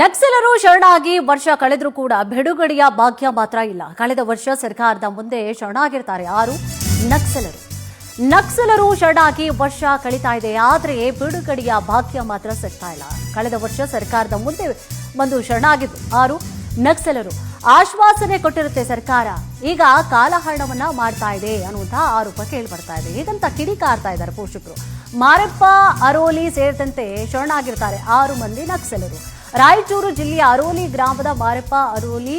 ನಕ್ಸಲರು ಶರಣಾಗಿ ವರ್ಷ ಕಳೆದರೂ ಕೂಡ ಬಿಡುಗಡೆಯ ಭಾಗ್ಯ ಮಾತ್ರ ಇಲ್ಲ. ಕಳೆದ ವರ್ಷ ಸರ್ಕಾರದ ಮುಂದೆ ಶರಣಾಗಿರ್ತಾರೆ ಆರು ನಕ್ಸಲರು. ನಕ್ಸಲರು ಶರಣಾಗಿ ವರ್ಷ ಕಳೀತಾ ಇದೆ, ಆದರೆ ಬಿಡುಗಡೆಯ ಭಾಗ್ಯ ಮಾತ್ರ ಸಿಗ್ತಾ ಇಲ್ಲ. ಕಳೆದ ವರ್ಷ ಸರ್ಕಾರದ ಮುಂದೆ ಬಂದು ಶರಣಾಗಿದ್ದು ಆರು ನಕ್ಸಲರು. ಆಶ್ವಾಸನೆ ಕೊಟ್ಟಿರುತ್ತೆ ಸರ್ಕಾರ. ಈಗ ಕಾಲಹರಣವನ್ನ ಮಾಡ್ತಾ ಇದೆ ಅನ್ನುವಂತಹ ಆರೋಪ ಕೇಳಿ ಬರ್ತಾ ಇದೆ. ಹೀಗಂತ ಕಿಡಿಕಾರ್ತಾ ಇದ್ದಾರೆ ಪೋಷಕರು. ಮಾರಪ್ಪ, ಅರೋಲಿ ಸೇರಿದಂತೆ ಶರಣಾಗಿರ್ತಾರೆ ಆರು ಮಂದಿ ನಕ್ಸಲರು. ರಾಯಚೂರು ಜಿಲ್ಲೆಯ ಅರೋಲಿ ಗ್ರಾಮದ ಮಾರಪ್ಪ ಅರೋಲಿ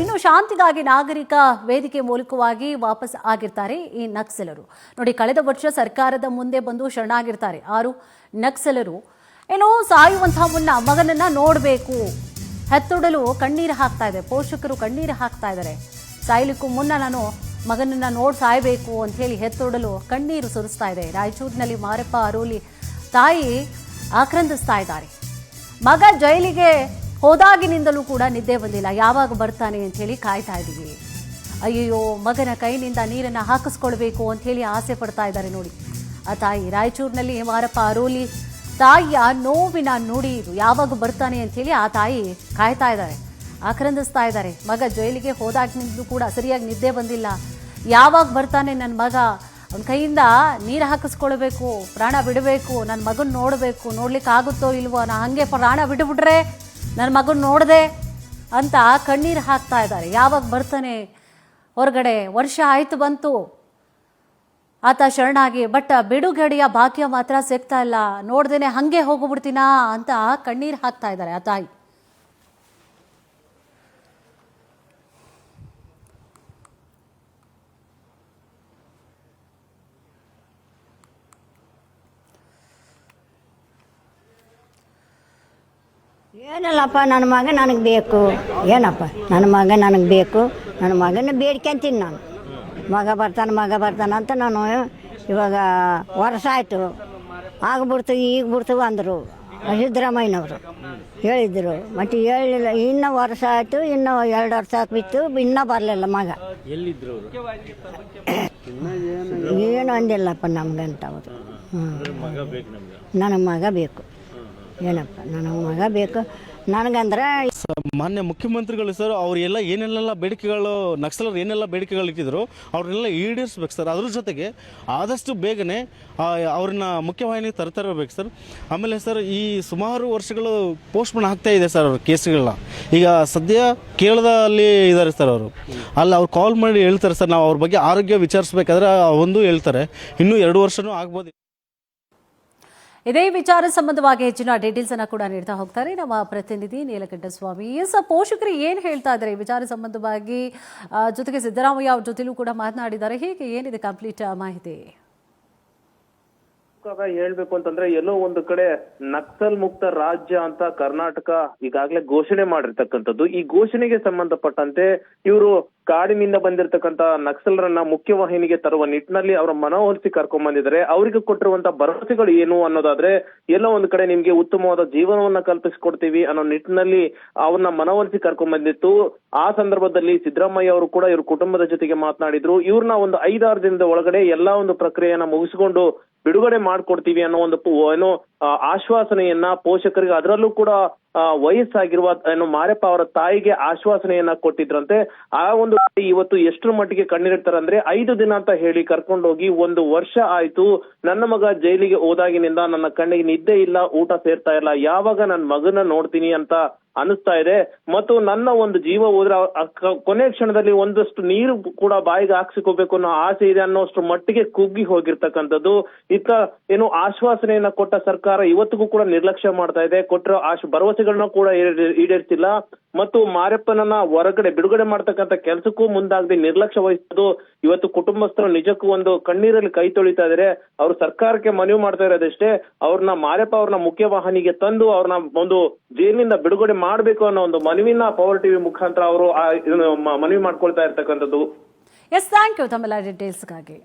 ಇನ್ನು ಶಾಂತಿಗಾಗಿ ನಾಗರಿಕ ವೇದಿಕೆ ಮೂಲಕವಾಗಿ ವಾಪಸ್ ಆಗಿರ್ತಾರೆ ಈ ನಕ್ಸಲರು. ನೋಡಿ, ಕಳೆದ ವರ್ಷ ಸರ್ಕಾರದ ಮುಂದೆ ಬಂದು ಶರಣಾಗಿರ್ತಾರೆ. ಆರು ನಕ್ಸಲರು. ಏನೋ ಸಾಯುವಂತಹ ಮುನ್ನ ಮಗನನ್ನ ನೋಡಬೇಕು. ಹೆತ್ತೊಡಲು ಕಣ್ಣೀರು ಹಾಕ್ತಾ ಇದೆ ಪೋಷಕರು ಕಣ್ಣೀರು ಹಾಕ್ತಾ ಇದ್ದಾರೆ. ಸಾಯ್ಲಿಕ್ಕೂ ಮುನ್ನ ನಾನು ಮಗನನ್ನ ನೋಡಿ ಸಾಯಬೇಕು ಅಂತ ಹೇಳಿ ಹೆತ್ತೊಡಲು ಕಣ್ಣೀರು ಸುರಿಸ್ತಾ ಇದೆ. ರಾಯಚೂರಿನಲ್ಲಿ ಮಾರಪ್ಪ ಅರೋಲಿ ತಾಯಿ ಆಕ್ರಂದಿಸ್ತಾ ಇದ್ದಾರೆ. ಮಗ ಜೈಲಿಗೆ ಹೋದಾಗಿನಿಂದಲೂ ಕೂಡ ನಿದ್ದೆ ಬಂದಿಲ್ಲ. ಯಾವಾಗ ಬರ್ತಾನೆ ಅಂತ ಹೇಳಿ ಕಾಯ್ತಾ ಇದ್ದೀವಿ. ಅಯ್ಯೋ ಮಗನ ಕೈನಿಂದ ನೀರನ್ನು ಹಾಕಿಸ್ಕೊಳ್ಬೇಕು ಅಂತ ಹೇಳಿ ಆಸೆ ಪಡ್ತಾ ಇದ್ದಾರೆ ನೋಡಿ. ಆ ತಾಯಿ ರಾಯಚೂರಿನಲ್ಲಿ, ಮಾರಪ್ಪ, ಅರೋಲಿ ತಾಯಿಯ ನೋವಿನ ನುಡಿ ಇದು. ಯಾವಾಗ ಬರ್ತಾನೆ ಅಂತ ಹೇಳಿ ಆ ತಾಯಿ ಕಾಯ್ತಾ ಇದ್ದಾರೆ. ಆಕ್ರಂದಿಸ್ತಾ ಇದ್ದಾರೆ. ಮಗ ಜೈಲಿಗೆ ಹೋದಾಗಿನಿಂದಲೂ ಕೂಡ ಸರಿಯಾಗಿ ನಿದ್ದೆ ಬಂದಿಲ್ಲ. ಯಾವಾಗ ಬರ್ತಾನೆ ನನ್ನ ಮಗ? ಅವನ ಕೈಯಿಂದ ನೀರು ಹಾಕಿಸ್ಕೊಳ್ಬೇಕು, ಪ್ರಾಣ ಬಿಡಬೇಕು ನನ್ನ ಮಗನ ನೋಡಬೇಕು ನೋಡ್ಲಿಕ್ಕೆ ಆಗುತ್ತೋ ಇಲ್ವೋ ನಾ ಹಾಗೆ ಪ್ರಾಣ ಬಿಟ್ಟುಬಿಟ್ರೆ ನನ್ನ ಮಗನ ನೋಡಿದೆ ಅಂತ ಕಣ್ಣೀರು ಹಾಕ್ತಾ ಇದ್ದಾರೆ. ಯಾವಾಗ ಬರ್ತಾನೆ? ಹೊರಗಡೆ ವರ್ಷ ಆಯ್ತು ಬಂತು. ಆತ ಶರಣಾಗಿ, ಬಟ್ ಬಿಡುಗಡೆಯ ಭಾಗ್ಯ ಮಾತ್ರ ಸಿಗ್ತಾ ಇಲ್ಲ, ನೋಡ್ದೇನೆ ಹಾಗೆ ಹೋಗ್ಬಿಡ್ತೀನಾ? ಅಂತ ಕಣ್ಣೀರು ಹಾಕ್ತಾ ಇದ್ದಾರೆ ಆ ತಾಯಿ. ಏನಿಲ್ಲಪ್ಪ ನನ್ನ ಮಗ ನನಗೆ ಬೇಕು. ಏನಪ್ಪ ನನ್ನ ಮಗ ನನಗೆ ಬೇಕು. ನನ್ನ ಮಗನ ಬೇಡ್ಕೊಂತೀನಿ ನಾನು. ಮಗ ಬರ್ತಾನೆ ಮಗ ಬರ್ತಾನೆ ಅಂತ ನಾನು ಇವಾಗ ವರ್ಷ ಆಯಿತು. ಆಗ್ಬಿಡ್ತು ಈಗ ಬಿಡ್ತೀವಿ ಅಂದರು. ಸಿದ್ದರಾಮಯ್ಯನವರು ಹೇಳಿದರು. ಮತ್ತು ಹೇಳಿಲ್ಲ ಇನ್ನೂ ವರ್ಷ ಆಯಿತು ಇನ್ನೂ ಎರಡು ವರ್ಷ ಬಿತ್ತು ಇನ್ನೂ ಬರಲಿಲ್ಲ ಮಗ. ಏನು ಅಂದಿಲ್ಲಪ್ಪ ನಮ್ಗಂತ ಅವರು ಹ್ಞೂ ನನಗೆ ಮಗ ಬೇಕು. ಏನಪ್ಪ ನನಗೆ ಮಗ ಬೇಕು. ನನಗಂದ್ರೆ ಮಾನ್ಯ ಮುಖ್ಯಮಂತ್ರಿಗಳು ಸರ್, ಅವರೆಲ್ಲ ಏನೆಲ್ಲ ಬೇಡಿಕೆಗಳು, ನಕ್ಸಲರು ಏನೆಲ್ಲ ಬೇಡಿಕೆಗಳು ಇಟ್ಟಿದ್ರು, ಅವ್ರನ್ನೆಲ್ಲ ಈಡೇರಿಸ್ಬೇಕು ಸರ್. ಅದ್ರ ಜೊತೆಗೆ ಆದಷ್ಟು ಬೇಗನೆ ಅವ್ರನ್ನ ಮುಖ್ಯವಾಹಿನಿ ತರ್ತಾರಬೇಕು ಸರ್. ಆಮೇಲೆ ಸರ್, ಈ ಸುಮಾರು ವರ್ಷಗಳು ಪೋಸ್ಟ್ಪೋನ್ ಆಗ್ತಾ ಇದೆ ಸರ್ ಅವ್ರ ಕೇಸ್ಗಳನ್ನ. ಈಗ ಸದ್ಯ ಕೇರಳದಲ್ಲಿ ಇದ್ದಾರೆ ಸರ್ ಅವರು. ಅಲ್ಲಿ ಅವ್ರು ಕಾಲ್ ಮಾಡಿ ಹೇಳ್ತಾರೆ ಸರ್, ನಾವು ಅವ್ರ ಬಗ್ಗೆ ಆರೋಗ್ಯ ವಿಚಾರಿಸ್ಬೇಕಾದ್ರೆ ಒಂದು ಹೇಳ್ತಾರೆ. ಇನ್ನೂ ಎರಡು ವರ್ಷನೂ ಆಗ್ಬೋದು. ಇದೇ ವಿಚಾರ ಸಂಬಂಧವಾಗಿ ಹೆಚ್ಚಿನ ಡೀಟೇಲ್ಸ್ ಅನ್ನ ಕೂಡ ನೀಡ್ತಾ ಹೋಗ್ತಾರೆ ನಮ್ಮ ಪ್ರತಿನಿಧಿ ನೀಲಕಂಠ ಸ್ವಾಮಿ ಎಸ್ ಪೋಷಕರು ಏನ್ ಹೇಳ್ತಾ ಇದ್ದಾರೆ? ಈ ವಿಚಾರ ಸಂಬಂಧವಾಗಿ ಜೊತೆಗೆ ಸಿದ್ದರಾಮಯ್ಯ ಅವ್ರ ಜೊತೆಲೂ ಕೂಡ ಮಾತನಾಡಿದ್ದಾರೆ. ಹೀಗೆ ಏನಿದೆ ಕಂಪ್ಲೀಟ್ ಮಾಹಿತಿ? ಹೇಳ್ಬೇಕು ಅಂತಂದ್ರೆ ಎಲ್ಲೋ ಒಂದು ಕಡೆ ನಕ್ಸಲ್ ಮುಕ್ತ ರಾಜ್ಯ ಅಂತ ಕರ್ನಾಟಕ ಈಗಾಗಲೇ ಘೋಷಣೆ ಮಾಡಿರ್ತಕ್ಕಂಥದ್ದು. ಈ ಘೋಷಣೆಗೆ ಸಂಬಂಧಪಟ್ಟಂತೆ ಇವರು ಕಾಡಿನಿಂದ ಬಂದಿರತಕ್ಕಂತ ನಕ್ಸಲರನ್ನ ಮುಖ್ಯವಾಹಿನಿಗೆ ತರುವ ನಿಟ್ಟಿನಲ್ಲಿ ಅವರ ಮನವೊಲಿಸಿ ಕರ್ಕೊಂಡ್ ಬಂದಿದ್ದಾರೆ ಅವರಿಗೆ ಕೊಟ್ಟಿರುವಂತ ಭರವಸೆಗಳು ಏನು ಅನ್ನೋದಾದ್ರೆ, ಎಲ್ಲೋ ಒಂದು ಕಡೆ ನಿಮ್ಗೆ ಉತ್ತಮವಾದ ಜೀವನವನ್ನ ಕಲ್ಪಿಸಿಕೊಡ್ತೀವಿ ಅನ್ನೋ ನಿಟ್ಟಿನಲ್ಲಿ ಅವ್ರನ್ನ ಮನವೊಲಿಸಿ ಕರ್ಕೊಂಡ್ ಬಂದಿತ್ತು ಆ ಸಂದರ್ಭದಲ್ಲಿ ಸಿದ್ದರಾಮಯ್ಯ ಅವರು ಕೂಡ ಇವ್ರ ಕುಟುಂಬದ ಜೊತೆಗೆ ಮಾತನಾಡಿದ್ರು. ಇವ್ರನ್ನ ಒಂದು ಐದಾರು ದಿನದ ಒಳಗಡೆ ಎಲ್ಲಾ ಒಂದು ಪ್ರಕ್ರಿಯೆಯನ್ನ ಮುಗಿಸಿಕೊಂಡು ಬಿಡುಗಡೆ ಮಾಡ್ಕೊಡ್ತೀವಿ ಅನ್ನೋ ಒಂದು ಏನೋ ಆಶ್ವಾಸನೆಯನ್ನ ಪೋಷಕರಿಗೆ ಅದರಲ್ಲೂ ಕೂಡ ವಯಸ್ಸಾಗಿರುವ, ಏನು ಮಾರಪ್ಪ ಅವರ ತಾಯಿಗೆ ಆಶ್ವಾಸನೆಯನ್ನ ಕೊಟ್ಟಿದ್ರಂತೆ, ಆ ಒಂದು ಇವತ್ತು ಎಷ್ಟರ ಮಟ್ಟಿಗೆ ಕಣ್ಣೀರಿಡ್ತಾರೆ ಅಂದ್ರೆ ಐದು ದಿನ ಅಂತ ಹೇಳಿ ಕರ್ಕೊಂಡೋಗಿ ಒಂದು ವರ್ಷ ಆಯ್ತು, ನನ್ನ ಮಗ ಜೈಲಿಗೆ ಹೋದಾಗಿನಿಂದ ನನ್ನ ಕಣ್ಣಿಗೆ ನಿದ್ದೆ ಇಲ್ಲ, ಊಟ ಸೇರ್ತಾ ಇಲ್ಲ, ಯಾವಾಗ ನನ್ನ ಮಗನ ನೋಡ್ತೀನಿ ಅಂತ ಅನಿಸ್ತಾ ಇದೆ. ಮತ್ತು ನನ್ನ ಒಂದು ಜೀವ ಹೋದ್ರೆ ಕೊನೆ ಕ್ಷಣದಲ್ಲಿ ಒಂದಷ್ಟು ನೀರು ಕೂಡ ಬಾಯಿಗೆ ಹಾಕ್ಸಿಕೋಬೇಕು ಅನ್ನೋ ಆಸೆ ಇದೆ ಅನ್ನೋಷ್ಟು ಮಟ್ಟಿಗೆ ಕುಗ್ಗಿ ಹೋಗಿರ್ತಕ್ಕಂಥದ್ದು. ಇತ್ತ, ಏನು ಆಶ್ವಾಸನೆಯನ್ನ ಕೊಟ್ಟ ಸರ್ಕಾರ ಇವತ್ತಿಗೂ ಕೂಡ ನಿರ್ಲಕ್ಷ್ಯ ಮಾಡ್ತಾ ಇದೆ. ಕೊಟ್ಟಿರೋ ಆಶ್ ಭರವಸೆಗಳನ್ನ ಕೂಡ ಈಡೇರಿಸಿಲ್ಲ ಮತ್ತು ಮಾರಪ್ಪನನ್ನ ಹೊರಗಡೆ ಬಿಡುಗಡೆ ಮಾಡ್ತಕ್ಕಂಥ ಕೆಲಸಕ್ಕೂ ಮುಂದಾಗದೆ ನಿರ್ಲಕ್ಷ್ಯ ವಹಿಸೋದು ಇವತ್ತು ಕುಟುಂಬಸ್ಥರು ನಿಜಕ್ಕೂ ಒಂದು ಕಣ್ಣೀರಲ್ಲಿ ಕೈ ತೊಳಿತಾ ಇದ್ರೆ. ಅವರು ಸರ್ಕಾರಕ್ಕೆ ಮನವಿ ಮಾಡ್ತಾ ಇರೋದಷ್ಟೇ. ಅವ್ರನ್ನ ಮಾರಪ್ಪ ಅವ್ರನ್ನ ಮುಖ್ಯವಾಹಿನಿಗೆ ತಂದು ಅವ್ರನ್ನ ಒಂದು ಜೈಲಿನಿಂದ ಬಿಡುಗಡೆ ಮಾಡಬೇಕು ಅನ್ನೋ ಒಂದು ಮನವಿನ ಪವರ್ ಟಿವಿ ಮುಖಾಂತರ ಅವರು ಆ ಮನವಿ ಮಾಡ್ಕೊಳ್ತಾ ಇರ್ತಕ್ಕಂಥದ್ದು. ಎಸ್ ಥ್ಯಾಂಕ್ ಯು ತಮ್ಮೆಲ್ಲ ಡೀಟೇಲ್ಸ್ಗಾಗಿ